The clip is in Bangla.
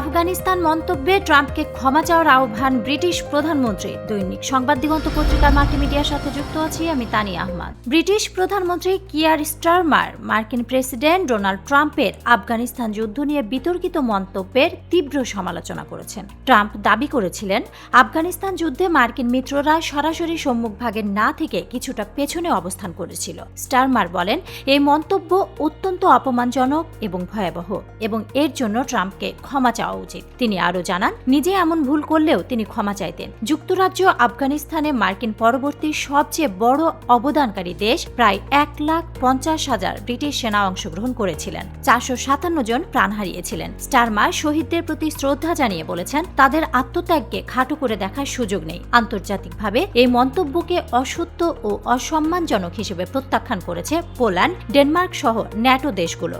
আফগানিস্তান মন্তব্যে ট্রাম্পকে ক্ষমা চাওয়ার আহ্বান ব্রিটিশ প্রধানমন্ত্রী। দৈনিক সংবাদ দিগন্ত পত্রিকার মাল্টিমিডিয়ার সাথে যুক্ত আছি আমি তানি আহমদ। ব্রিটিশ প্রধানমন্ত্রী কিয়ার স্টারমার, মার্কিন প্রেসিডেন্ট ডোনাল্ড ট্রাম্পের আফগানিস্তান যুদ্ধ নিয়ে বিতর্কিত মন্তব্যের তীব্র সমালোচনা করেছেন। ট্রাম্প দাবি করেছিলেন, আফগানিস্তান যুদ্ধে মার্কিন মিত্ররা সরাসরি সম্মুখভাগে না থেকে কিছুটা পেছনে অবস্থান করেছিল। স্টারমার বলেন, এই মন্তব্য অত্যন্ত অপমানজনক এবং ভয়াবহ এবং এর জন্য ট্রাম্পকে ক্ষমা চাওয়া উচিত। তিনি আরও জানান, নিজে এমন ভুল করলেও তিনি ক্ষমা চাইতেন। যুক্তরাজ্য, আফগানিস্তানে মার্কিন পরবর্তী সবচেয়ে বড় অবদানকারী দেশ, প্রায় এক লাখ পঞ্চাশ হাজার ব্রিটিশ সেনা অংশগ্রহণ করেছিলেন। চারশো সাতান্ন জন প্রাণ হারিয়েছিলেন। স্টারমার শহীদদের প্রতি শ্রদ্ধা জানিয়ে বলেছেন, তাদের আত্মত্যাগকে খাটো করে দেখার সুযোগ নেই। আন্তর্জাতিকভাবে এই মন্তব্যকে অসত্য ও অসম্মানজনক হিসেবে প্রত্যাখ্যান করেছে পোল্যান্ড, ডেনমার্ক সহ ন্যাটো দেশগুলো।